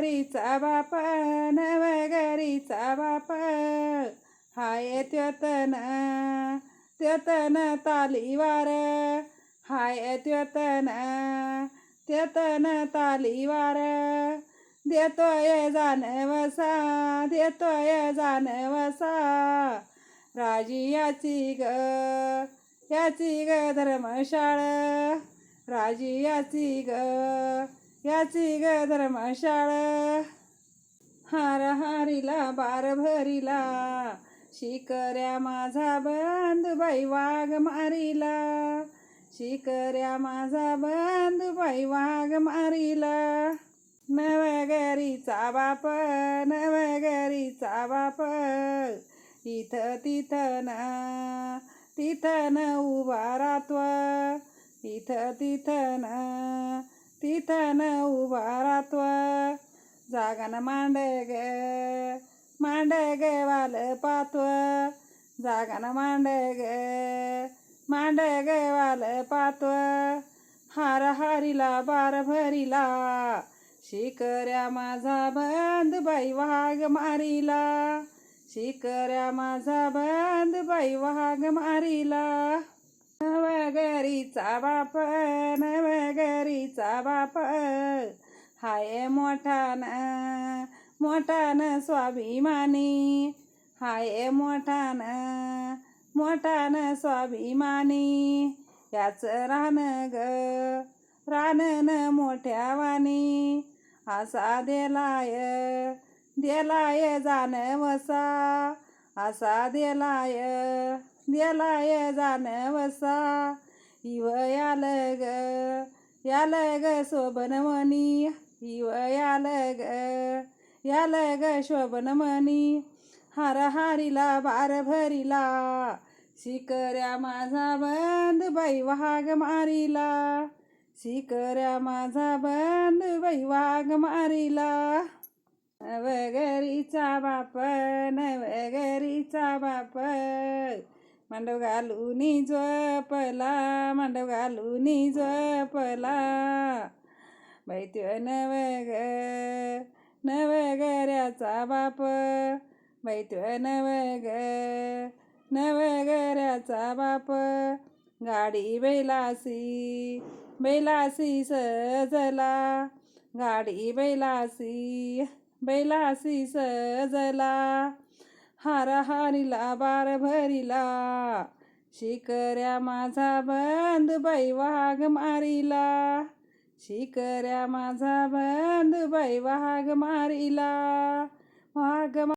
नवघरीचा बाप नवघरीचा बाप हाय त्योतन त्योतन तालीवार हाय त्योतन त्योतन तालीवार देतोय जानवसा देतोय जानवसा राजी याची ग याची ग धर्मशाळ राजी याची ग याची ग धर्मशाळ हार हारीला बार भरिला शिकऱ्या माझा बाई वाघ मारीला. शिकऱ्या माझा बाई वाघ मारीला. नवगरीचा बाप नवगरीचा बाप. इथं तिथं न तिथं न उभा राहतो. इथं तिथं तिथं न उभा राहतो जागान मांड ग मांड ग वाल पाहतो जागान मांड ग मांड ग वाल पाहतो हार हारीला बार भरिला. शिकऱ्या माझा बंद बाई वाघ मारीला. शिकऱ्या माझा बंद बाई वाघ मारीला. नवगरीचा बाप नवगरीचा बाप. हाय मोठान मोठान स्वाभिमानी. हाय मोठान मोठान स्वाभिमानी. याच रान ग रानन मोठ्या वाणी. असा देलाय देलाय जाणवसा. असा देलाय देलाय जानवसा इव याल ग याल ग शोभनमणी इव याल ग याल ग शोभनमणी हार हारीला बार भरीला शिकऱ्या माझा बंद बाई वाघ मारीला शिकऱ्या माझा बंद बाई वाघ मारीला नवगरीचा बाप मांडव घालून झोपला मांडव घालून झोपला. बैत्य नवग नवगऱ्याचा बाप. बैत्य नवग नवगऱ्याचा बाप. गाडी बैलासी बैलासी सजला. गाडी बैलासी बैलासी सजला. हार हारीला बार भरिला. शिकऱ्या माझा बंद बाई वाघ मारीला. शिकऱ्या माझा बंद बाई वाघ मारिला. वाघ मा-